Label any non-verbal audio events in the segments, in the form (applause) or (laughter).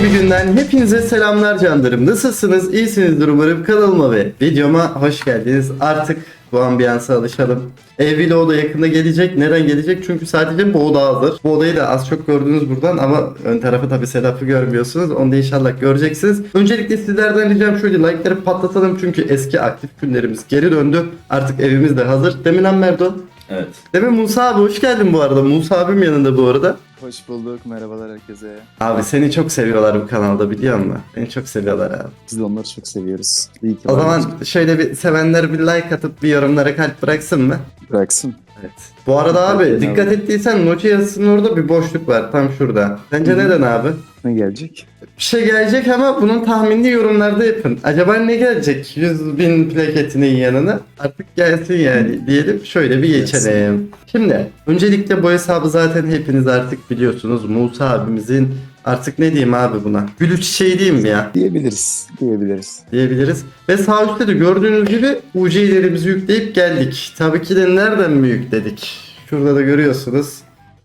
Yepyeni bir günden hepinize selamlar canlarım. Nasılsınız? İyisinizdir umarım. Kanalıma ve videoma hoş geldiniz. Artık bu ambiyansa alışalım. Ev vlogu da yakında gelecek. Neden gelecek? Çünkü sadece bu oda hazır. Bu odayı da az çok gördünüz buradan ama ön tarafı tabi Sedap'ı görmüyorsunuz. Onu da inşallah göreceksiniz. Öncelikle sizlerden ricam şöyle like'ları patlatalım çünkü eski aktif günlerimiz geri döndü. Artık evimiz de hazır. Demin Merdo. Evet. Demin Musa abi hoş geldin bu arada. Musa abim yanında bu arada. Hoş bulduk. Merhabalar herkese. Abi seni çok seviyorlar bu kanalda biliyor musun? Beni çok seviyorlar abi. Biz de onları çok seviyoruz. İyi ki O zaman şöyle bir sevenler bir like atıp bir yorumlara kalp bıraksın mı? bıraksın. Evet. Bu arada abi Bakayım dikkat abi. ettiysen Noci yazısının orada bir boşluk var tam şurada. Sence Hı hı. neden abi? Ne gelecek? Bir şey gelecek ama bunun tahminini yorumlarda yapın. Acaba ne gelecek 100 bin plaketinin yanına? Artık gelsin yani diyelim şöyle bir geçelim. Şimdi öncelikle bu hesabı zaten hepiniz artık biliyorsunuz. Musa abimizin artık ne diyeyim abi buna? Gülü çiçeği diyeyim mi ya? Diyebiliriz. Diyebiliriz. diyebiliriz. Ve sağ üstte de gördüğünüz gibi UC'lerimizi yükleyip geldik. Tabii ki de nereden mi yükledik? Şurada da görüyorsunuz.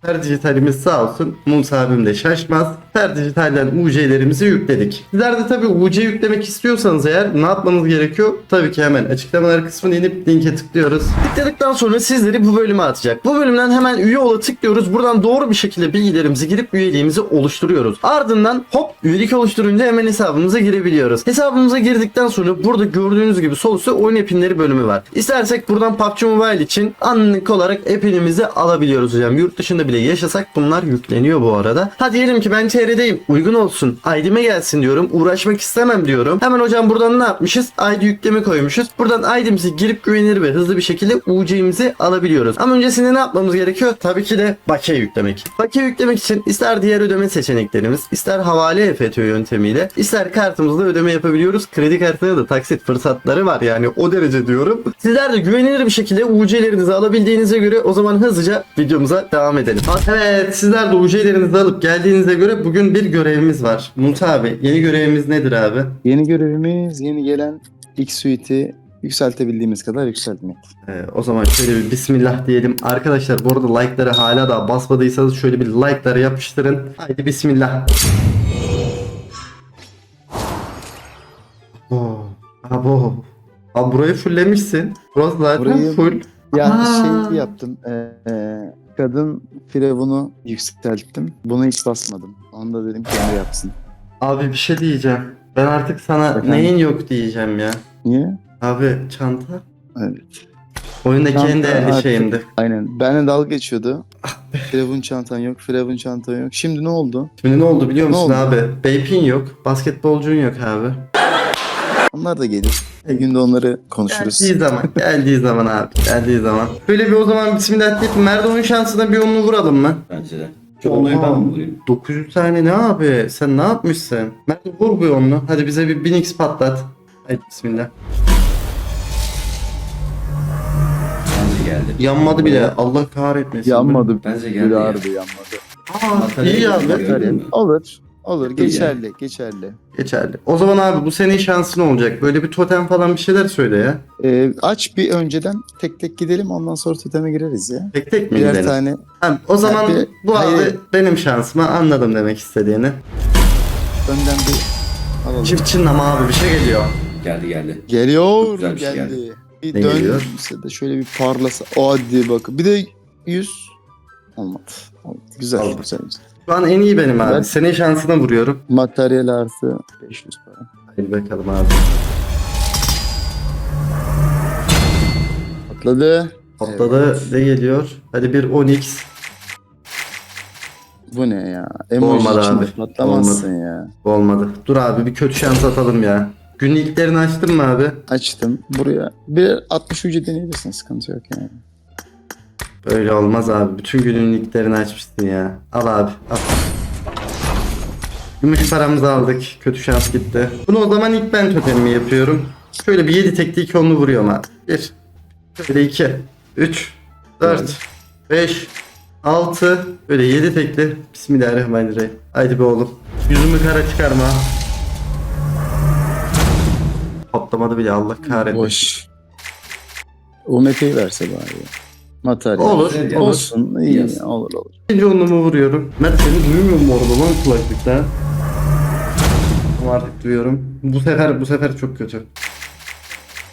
Her dijitalimiz sağ olsun. Musa abim de şaşmaz. Her dijitalden UC'lerimizi yükledik. Sizler de tabii UC yüklemek istiyorsanız eğer ne yapmanız gerekiyor? Tabii ki hemen açıklamalar kısmına inip linke tıklıyoruz. Tıkladıktan sonra sizleri bu bölüme atacak. Bu bölümden hemen üye ola tıklıyoruz. Buradan doğru bir şekilde bilgilerimizi girip üyeliğimizi oluşturuyoruz. Ardından hop üyelik oluşturunca hemen hesabımıza girebiliyoruz. Hesabımıza girdikten sonra burada gördüğünüz gibi sol üstte oyun epinleri bölümü var. İstersek buradan PUBG Mobile için anlık olarak epinimizi alabiliyoruz hocam. Yurt dışında bile yaşasak bunlar yükleniyor bu arada. Ha diyelim ki ben çevredeyim. Uygun olsun. ID'me gelsin diyorum. Uğraşmak istemem diyorum. Hemen hocam buradan ne yapmışız? ID yükleme koymuşuz. Buradan ID'mizi girip güvenilir ve hızlı bir şekilde UC'mizi alabiliyoruz. Ama öncesinde ne yapmamız gerekiyor? Tabii ki de bakiye yüklemek. Bakiye yüklemek için ister diğer ödeme seçeneklerimiz, ister havale EFT yöntemiyle, ister kartımızla ödeme yapabiliyoruz. Kredi kartına da taksit fırsatları var yani o derece diyorum. Sizler de güvenilir bir şekilde UC'lerinizi alabildiğinize göre o zaman hızlıca videomuza devam edelim. Evet sizler de UC'lerinizi alıp geldiğinize göre bugün bir görevimiz var. Musa abi yeni görevimiz nedir abi? Yeni görevimiz yeni gelen X suite'i yükseltebildiğimiz kadar yükseltmek. Ee, o zaman şöyle bir bismillah diyelim. Arkadaşlar bu arada like'ları hala da basmadıysanız şöyle bir like'ları yapıştırın. Haydi bismillah. Abo. Abo. Abi burayı fulllemişsin. Burası zaten Burayı- full. Ya Aa. şey yaptım. eee, kadın firavunu yükselttim. Bunu hiç basmadım. Onu da dedim kendi yapsın. Abi bir şey diyeceğim. Ben artık sana Efendim? neyin yok diyeceğim ya. Niye? Abi çanta. Evet. Oyundaki en değerli artık- şeyimdi. Aynen. Benle dalga geçiyordu. Firavun çantan yok, Firavun çantan yok. Şimdi ne oldu? Şimdi ne oldu biliyor Ne musun oldu? abi? Beypin yok. Basketbolcun yok abi. Onlar da gelir. Bir günde onları konuşuruz. Geldiği zaman, geldiği zaman abi, geldiği zaman. Böyle bir o zaman bismillah deyip Merdo'nun şansına bir onlu vuralım mı? Bence de. Şu onları ben mi vurayım? 900 tane ne abi? Sen ne yapmışsın? Merdo vur bir onlu. Hadi bize bir 1000x patlat. Hadi bismillah. Bence geldi. Yanmadı bile. Allah kahretmesin. Yanmadı. Bence geldi Böyle ya. harbi yanmadı. Aa, Materyal iyi mü? Olur. Olur. Geçerli. Geçerli. Geçerli. O zaman abi bu senin şansın olacak. Böyle bir totem falan bir şeyler söyle ya. Ee, aç bir önceden tek tek gidelim ondan sonra toteme gireriz ya. Tek tek mi Birer gidelim? tane. Ha, o zaman bir- bu abi hayır. benim şansıma anladım demek istediğini. Önden bir alalım. Çift çinlama abi bir şey geliyor. Geldi geldi. Geliyor. Güzel bir şey geldi. Bir Ne dön. geliyor? de şöyle bir parlasa. Hadi bak. Bir de 100. Olmadı. Olmadı. Güzel. Oldu. Güzel. güzel. Şu an en iyi benim abi. Ben- Senin şansına vuruyorum. Materyal artı 500 para. Hadi bakalım abi. Patladı. Patladı ne geliyor? Hadi bir 10x. Bu ne ya? Emoji Olmadı içinde abi. patlamazsın ya. Olmadı. Dur abi bir kötü şans atalım ya. Günlüklerini açtın mı abi? Açtım. Buraya bir 60 ucu deneyebilirsin. Sıkıntı yok yani. Böyle olmaz abi. Bütün günlüklerini açmışsın ya. Al abi. Al. Gümüş paramızı aldık. Kötü şans gitti. Bunu o zaman ilk ben totemimi yapıyorum. Şöyle bir 7 tekli 2 onlu vuruyorum abi. 1. Şöyle 2. 3. 4. 5. 6. Böyle 7 tekli. Bismillahirrahmanirrahim. Haydi be oğlum. Yüzümü kara çıkarma. Patlamadı bile Allah kahretsin. Boş. UMP'yi verse bari. Materyal. Olur, olur. Olsun. iyi Yes. olur olur. İkinci onlumu vuruyorum. Mert seni duymuyor mu orada lan kulaklıkta? şansım artık duyuyorum. Bu sefer bu sefer çok kötü.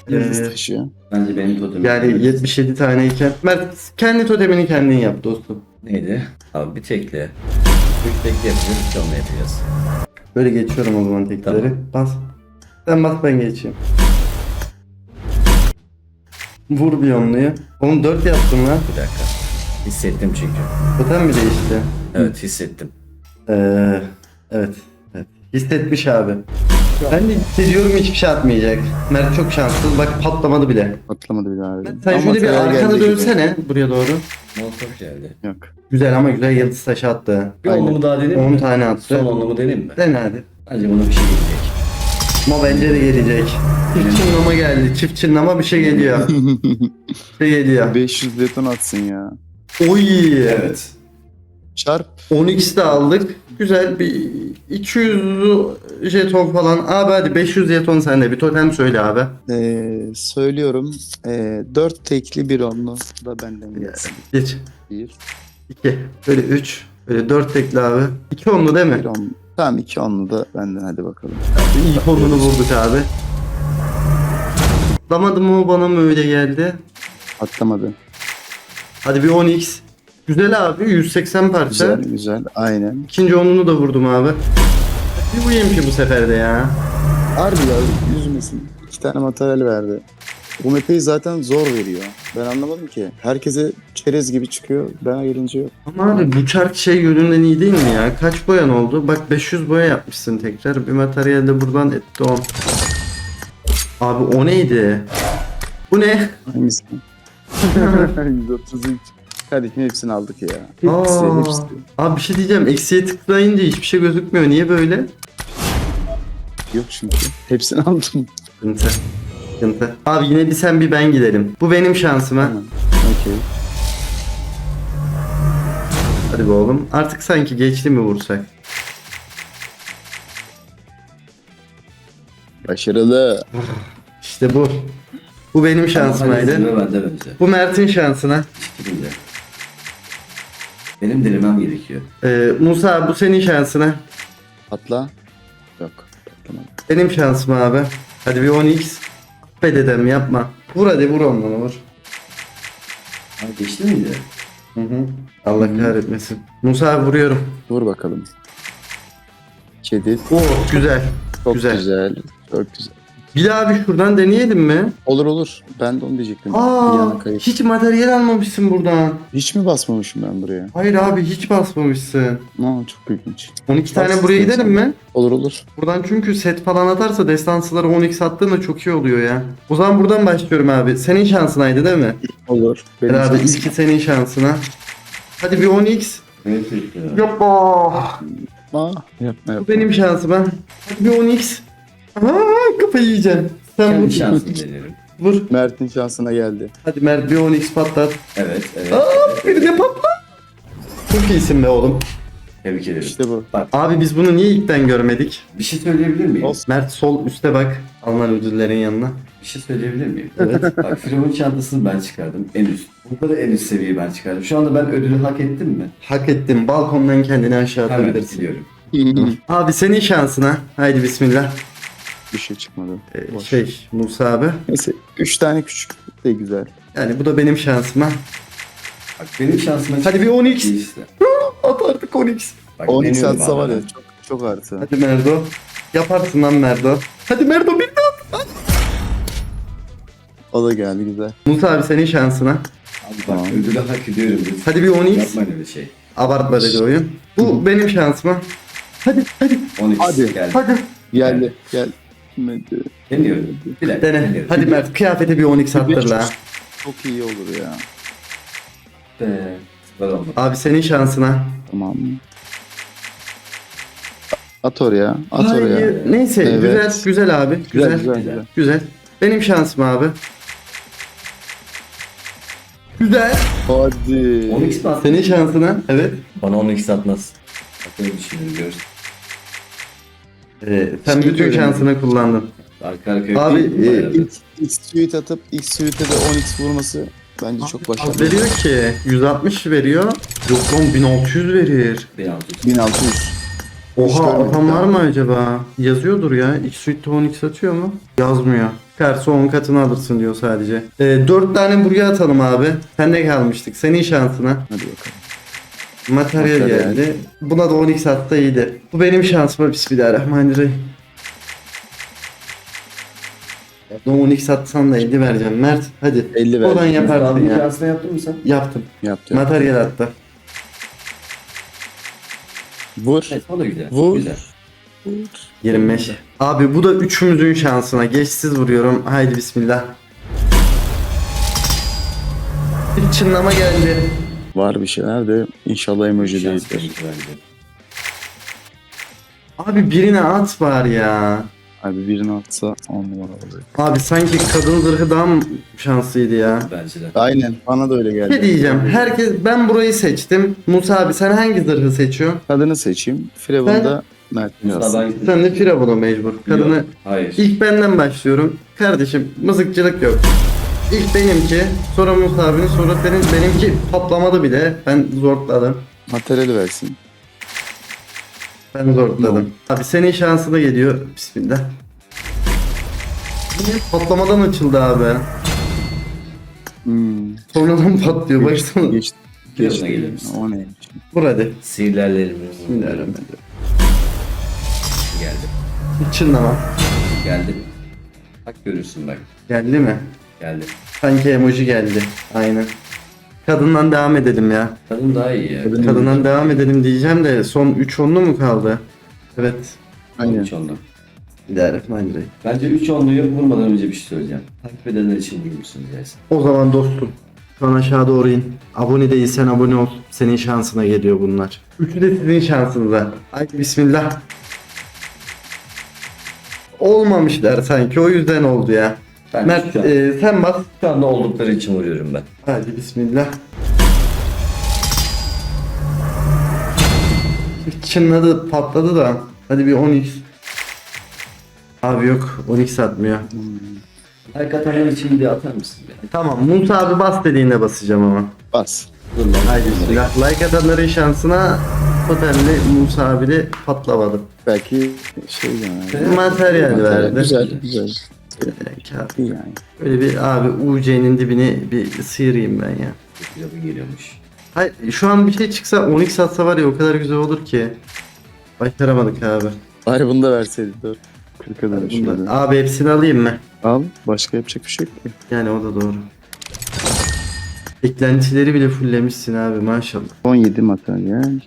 Yıldız Ee, taşı. Bence benim totemim. yani 77 taneyken. Mert kendi totemini kendin yap dostum. Neydi? Abi bir tekle. Üç tekle yapacağız. Üç onunla yapacağız. Böyle geçiyorum o zaman tekleri. Tamam. Bas. Sen bas ben geçeyim. Vur bir onluyu. Oğlum 4 yaptın lan. Bir dakika. Hissettim çünkü. Totem mi değişti? Evet hissettim. Ee, evet. evet. Hissetmiş abi. Ben de hissediyorum hiçbir şey atmayacak. Mert çok şanssız. Bak patlamadı bile. Patlamadı bir daha. abi. Sen Ama şöyle bir terör arkana geldi gibi. dönsene buraya doğru. Molotov geldi. Yok. Güzel ama güzel yıldız taşı attı. Bir Aynen. onlumu daha deneyim 10 mi? tane attı. Son onlumu deneyim mi? Dene hadi. Bence buna bir şey gelecek. Ama bence de gelecek. Çift çınlama geldi. Çift çınlama bir şey geliyor. Bir (laughs) şey geliyor. 500 deton atsın ya. Oy. Evet. Çarp. 12'si de aldık. Güzel bir 200 jeton falan. Abi hadi 500 jeton sende. Bir totem söyle abi. Ee, söylüyorum. Ee, 4 tekli bir onlu da benden gelsin. 1, 1, 2, böyle 3, böyle 4 tekli abi. 2 onlu değil mi? bir onlu. Tamam iki onlu da benden hadi bakalım. İlk onunu bulduk abi. Atlamadı mı bana mı öyle geldi? Atlamadı. Hadi bir 10x. Güzel abi 180 parça. Güzel güzel. Aynen. İkinci onunu da vurdum abi. Bir vurayım ki bu sefer de ya. Harbi ya üzmesin. İki tane materyal verdi. Bu map'i zaten zor veriyor. Ben anlamadım ki. Herkese çerez gibi çıkıyor. Bana gelince yok. Ama abi bu çark şey yönünden iyi değil mi ya? Kaç boyan oldu? Bak 500 boya yapmışsın tekrar. Bir materyal de buradan etti 10. Abi o neydi? Bu ne? Hangisi? (laughs) 133. Kardeşim hepsini aldık ya. Hepsi, Aa, hepsi. abi bir şey diyeceğim. Eksiye tıklayınca hiçbir şey gözükmüyor. Niye böyle? Yok çünkü. Hepsini aldım. Sıkıntı. Sıkıntı. Abi yine bir sen bir ben gidelim. Bu benim şansım ha. Tamam. Okey. Hadi be oğlum. Artık sanki geçti mi vursak? Başarılı. İşte bu. Bu benim şansımaydı. Ama bende bence. Bu Mert'in şansına. İşte Benim denemem gerekiyor. Ee, Musa bu senin şansına. Patla. Yok. Patlamadı. Benim şansım abi. Hadi bir 10x. Be dedem yapma. Vur hadi vur ondan vur. Ha geçti miydi? Hı hı. Allah kahretmesin. Musa abi vuruyorum. Vur bakalım. Kedi. Oo güzel. Çok Güzel. güzel. Çok güzel. Bir daha bir şuradan deneyelim mi? Olur olur. Ben de onu diyecektim. Bir Aa yana kayıp. hiç materyal almamışsın buradan. Hiç mi basmamışım ben buraya? Hayır abi hiç basmamışsın. Aa, çok ilginç. 12 tane buraya istiyorsan. gidelim mi? Olur olur. Buradan çünkü set falan atarsa destansılara 10x attığında çok iyi oluyor ya. O zaman buradan başlıyorum abi. Senin şansınaydı değil mi? Olur. Benim Herhalde şansım. ilki senin şansına. Hadi bir 10x. Evet. evet. Yapma. Aa, yapma Bu yapma. benim şansım ha. Hadi bir 10x. Aa, kafayı yiyeceksin. Sen Kendi vur. şansımı denerim. Vur. Mert'in şansına geldi. Hadi Mert bir 10x patlat. Evet, evet. Aa, bir de patlat. Çok iyisin be oğlum. Tebrik ederim. İşte bu. Abi biz bunu niye ilk ben görmedik? Bir şey söyleyebilir miyim? Olsun. Mert sol üste bak. Alınan ödüllerin yanına. Bir şey söyleyebilir miyim? Evet. Bak Firavun çantasını ben çıkardım. En üst. Burada da en üst seviyeyi ben çıkardım. Şu anda ben ödülü hak ettim mi? Hak ettin. Balkondan kendini aşağı Hemen atabilirsin. biliyorum. Abi senin şansına. Haydi bismillah. Bir şey çıkmadı. Ee, Boş. şey Musa abi. Neyse. Üç tane küçük de güzel. Yani bu da benim şansıma. Bak benim şansıma Hadi bir 10x. İyi işte. (laughs) At artık 10x. Bak, 10 deniyorum atsa var ya çok çok artı. Hadi Merdo. Yaparsın lan Merdo. Hadi Merdo bir de at. O da geldi güzel. Musa abi senin şansına. Abi bak Tamam. ödülü hak ediyorum. Hadi bir 10x. Yapmayın öyle şey. Abartma dedi oyun. Bu benim şansıma. Hadi hadi 12 Hadi. geldi. hadi. Geldi. Gel. Deniyorum. Bir dakika. Dene. deniyorum. Hadi Mert kıyafete bir 10x attır la. Çok iyi olur ya. Be, Süper oldu. Abi senin şansına. Tamam. At oraya. At Hayır. oraya. Neyse Evet. güzel güzel abi. Güzel Güzel. güzel. güzel. güzel. Güzel. Benim şansım abi. Güzel. Hadi. 10x mi attın? Senin şansına. Evet. Bana 10x atmaz. Bak öyle düşünüyorum görürsün. Ee, sen bütün şansını kullandın. Arka arkaya Abi, değil e, herhalde? İlk, ilk suite atıp ilk suite'e de 10x vurması bence çok Az başarılı. veriyor ki 160 veriyor. Yok lan 1600 verir. 1600. 1600. Hiç Oha görmedik atan var mı acaba? Yazıyordur ya. X suite 10x atıyor mu? Yazmıyor. Çıkarsa 10 katını alırsın diyor sadece. Ee, 4 tane buraya atalım abi. Sende kalmıştık. Senin şansına. Hadi bakalım. Materyal Materyal. geldi. Buna da 10x atsa iyiydi. Bu benim şansıma bismillahirrahmanirrahim. Ya da 10x atsan da 50 vereceğim. Mert hadi. 50 ver. Oradan yaparsın ya. şansına yaptın mı sen? Yaptım. Yaptı. Materyal attı. Vur. Evet o da güzel. Vur. Güzel. 25. Abi bu da üçümüzün şansına. Geçsiz vuruyorum. Haydi bismillah. Bir çınlama geldi. Var bir şeyler de inşallah emoji Şans değildir. bence. Abi birine at var ya. Abi birini atsa 10 numara olur. Abi sanki kadın zırhı daha mı şanslıydı ya? Bence de. Aynen. Bana da öyle geldi. Ne diyeceğim? Herkes ben burayı seçtim. Musa abi sen hangi zırhı seçiyorsun? Kadını seçeyim. Firavun'da Mert Musa ben... Sen de Firavun'a mecbur. Kadını Yok, Hayır. ilk benden başlıyorum. Kardeşim mızıkçılık yok. İlk benimki, sonra Musa abinin, sonra senin. Benimki patlamadı bile. Ben zorladım. Materyali versin. Ben zorladım. Abi senin şansına geliyor. Bismillah. Yine Patlamadan açıldı abi. Hmm. Sonradan patlıyor. Baksana. Geçti. Firavun'a gelir misin? O neymiş? Vur hadi. Sihirlerlerimi. Bismillahirrahmanirrahim. Geldi. Çınlama. Geldi. Bak görürsün bak. Geldi mi? Geldi. Sanki emoji geldi. Aynen. Kadından devam edelim ya. Kadın daha iyi ya. Kadın- Kadından devam edelim diyeceğim de son 3 onlu mu kaldı? Evet. Aynen. Üç onlu. Bismillahirrahmanirrahim. Bence 3 onluyu vurmadan önce bir şey söyleyeceğim. Takip edenler için vurmuşsun diyersin. O zaman dostum. Şu an aşağı doğru in. Abone değilsen abone ol. Senin şansına geliyor bunlar. Üçü de sizin şansınıza. Haydi bismillah. Olmamışlar sanki o yüzden oldu ya. Ben Mert e, sen bas. şu anda oldukları için vuruyorum ben. Hadi bismillah. Çınladı patladı da. Hadi bir 10x. Abi yok 10x atmıyor. Like atanlar için bir atar mısın? Ya? Tamam Musa abi bas dediğinde basacağım ama. Bas. Dur lan. Haydi bismillah. Like atanların şansına totalde Musa abi de patlamadı. Belki şey yani. Materyal verdi. Güzel güzel. Belki abi. İyi yani. Böyle bir abi UC'nin dibini bir sıyırayım ben ya. Pilavı geliyormuş. Hayır şu an bir şey çıksa 10x atsa var ya o kadar güzel olur ki. Başaramadık abi. Bari bunu da verseydi. Dur. 40'a Bunda- dönüşürdü. Abi hepsini alayım mı? Al. Başka yapacak bir şey yok ki. Yani o da doğru. Eklentileri bile fulllemişsin abi maşallah. 17 materyal.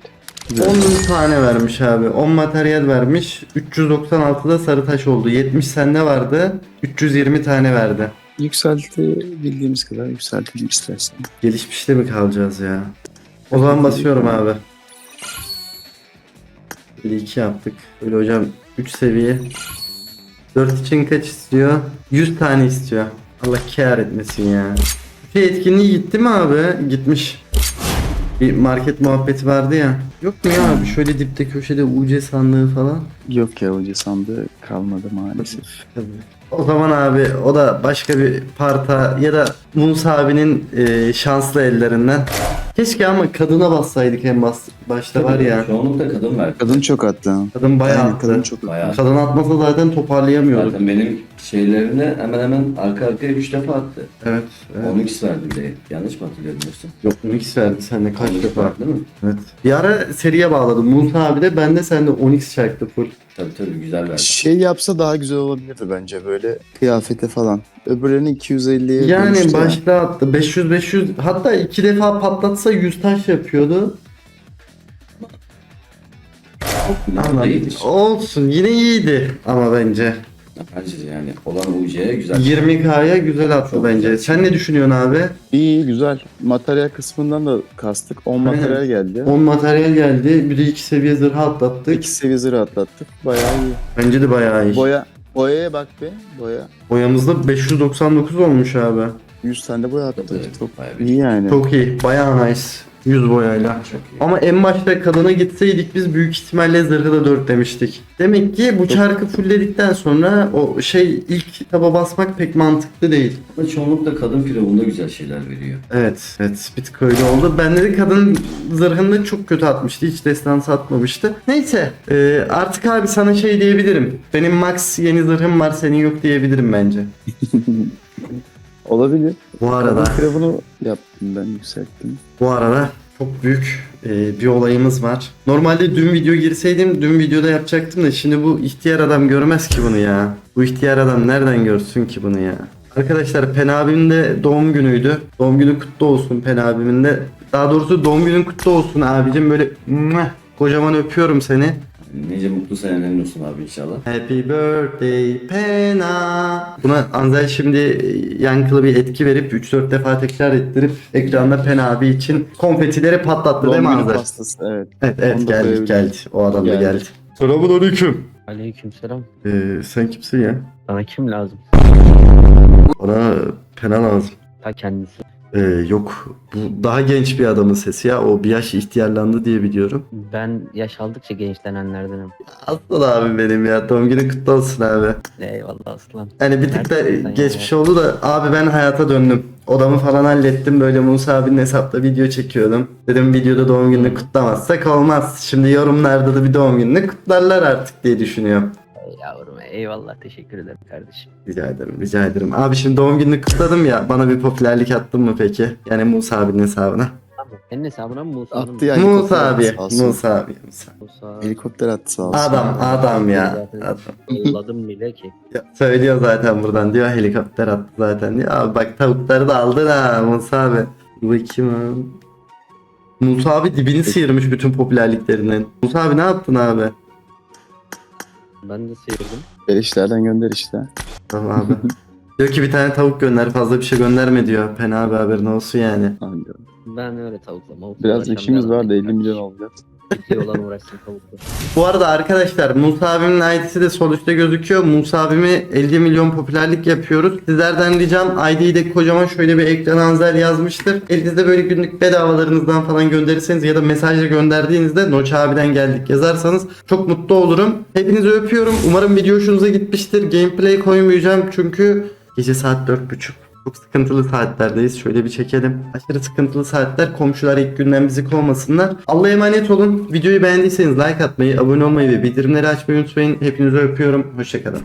Güzel. 10 tane vermiş abi. 10 materyal vermiş. 396'da sarı taş oldu. 70 sende vardı. 320 tane verdi. Yükselti bildiğimiz kadar yükseltelim istersen. Gelişmişte mi kalacağız ya? O zaman basıyorum abi. Bir iki yaptık. Böyle hocam 3 seviye. 4 için kaç istiyor? 100 tane istiyor. Allah kâr etmesin ya. Şey etkinliği gitti mi abi? Gitmiş. Bir market muhabbeti vardı ya. Yok mu ya abi şöyle dipte köşede UC sandığı falan? Yok ya hoca sandığı kalmadı maalesef. Tabii. O zaman abi o da başka bir parta ya da Musa abinin e, şanslı ellerinden. Keşke ama kadına bassaydık en bas, başta var ya. Çoğunlukla kadın var. Kadın çok attı. Kadın bayağı Aynen, attı. kadın çok attı. Bayağı. Kadın atmasa zaten toparlayamıyorduk. Zaten benim şeylerini hemen hemen arka arkaya 3 defa attı. Evet. evet. 10x verdi bile. Yanlış mı hatırlıyorum yoksa? Yok Onyx verdi sende kaç 10x defa. verdi değil mi? Evet. Bir ara seriye bağladım. Musa abi de ben de sende Onyx çaktı full. Tabii tabii güzel verdi. Şey yapsa daha güzel olabilirdi bence böyle kıyafete falan. Öbürlerini 250'ye Yani bölmüştü ya. başta attı. 500 500 hatta iki defa patlatsa 100 taş yapıyordu. Ama iyidir. olsun yine iyiydi ama bence. Bence de yani olan UC'ye güzel. 20k'ya güzel attı Çok bence. güzel. Sen ne düşünüyorsun abi? İyi güzel. Materyal kısmından da kastık. 10 materyal geldi. 10 materyal geldi. Bir de 2 seviye zırh atlattık. 2 seviye zırh atlattık. Bayağı iyi. Bence de bayağı iyi. Boya boyaya bak be. Boya. Boyamızda 599 olmuş abi. 100 tane de boya. Tabii, Çok iyi yani. Çok iyi. Bayağı nice. Yüz boyayla. Çok iyi. Ama en başta kadına gitseydik biz büyük ihtimalle zırhı da 4 demiştik. Demek ki bu çarkı fullledikten sonra o şey ilk taba basmak pek mantıklı değil. Ama çoğunlukla kadın firavunda güzel şeyler veriyor. Evet, evet bir tık öyle oldu. Ben de kadın zırhını çok kötü atmıştı. Hiç destansı atmamıştı. Neyse e, artık abi sana şey diyebilirim. Benim max yeni zırhım var senin yok diyebilirim bence. (laughs) Olabilir. Bu arada, firavunu yaptım ben yükselttim. bu arada çok büyük e, bir olayımız var. Normalde dün video girseydim dün videoda yapacaktım da şimdi bu ihtiyar adam görmez ki bunu ya. Bu ihtiyar adam nereden görsün ki bunu ya? Arkadaşlar Pen abimin de doğum günüydü. Doğum günü kutlu olsun Pen abimin de. Daha doğrusu doğum günün kutlu olsun abicim böyle kocaman öpüyorum seni. Nice mutlu senelerin olsun abi inşallah. Happy birthday Pena. Buna Anzel şimdi yankılı bir etki verip 3-4 defa tekrar ettirip ekranda Pena abi için konfetileri patlattı değil mi Anzel? pastası evet. Evet evet geldi geldi. O adam da Geldi. Selamun aleyküm. Aleykümselam. Ee, sen kimsin ya? Sana kim lazım? Bana Pena lazım. Ta kendisi. Ee, yok bu daha genç bir adamın sesi ya. O bir yaş ihtiyarlandı diye biliyorum. Ben yaş aldıkça gençlenenlerdenim. Aslan abi benim ya. Doğum günü kutlu olsun abi. Eyvallah aslan. Yani bir tık da Neredesin sen geçmiş ya? oldu da abi ben hayata döndüm. Odamı falan hallettim. Böyle Musa abinin hesapta video çekiyordum. Dedim videoda doğum gününü kutlamazsak olmaz. Şimdi yorumlarda da bir doğum gününü kutlarlar artık diye düşünüyorum. Yavrum eyvallah teşekkür ederim kardeşim. Rica ederim, rica ederim. Abi şimdi doğum gününü kutladım ya. Bana bir popülerlik attın mı peki? Yani Musa abinin hesabına. Tamam. Senin hesabına mı Musa'nın mı? Attı ya. Musa helikopter abi, attı sağ olsun. Musa abi. Musa. Musa. Helikopter attı sağ olsun. Adam, adam ya. Zaten Adam. Yolladım bile ki. (laughs) Ya, Söylüyor zaten buradan diyor helikopter attı zaten diyor. Abi bak tavukları da aldın ha Musa abi. Bakayım abi. Musa abi dibini sıyırmış bütün popülerliklerinin. Musa abi ne yaptın abi? Ben de sıyırdım. Beleşlerden gönder işte. Tamam abi. (laughs) diyor ki bir tane tavuk gönder fazla bir şey gönderme diyor. Pen abi haberin olsun yani. Ben öyle tavuklama. Biraz işimiz var da 50 milyon olacak. Ciddi olan uğraşsın tavukla. Bu arada arkadaşlar Musa abimin ID'si de üstte gözüküyor. Musa abimi 50 milyon popülerlik yapıyoruz. Sizlerden ricam ID'yi de kocaman şöyle bir ekran anzel yazmıştır. Elinizde böyle günlük bedavalarınızdan falan gönderirseniz ya da mesajla gönderdiğinizde Noç abiden geldik yazarsanız çok mutlu olurum. Hepinizi öpüyorum. Umarım video hoşunuza gitmiştir. Gameplay koymayacağım çünkü gece saat 4.30. Çok sıkıntılı saatlerdeyiz. Şöyle bir çekelim. Aşırı sıkıntılı saatler. Komşular ilk günden bizi kovmasınlar. Allah'a emanet olun. Videoyu beğendiyseniz like atmayı, abone olmayı ve bildirimleri açmayı unutmayın. Hepinizi öpüyorum. Hoşçakalın.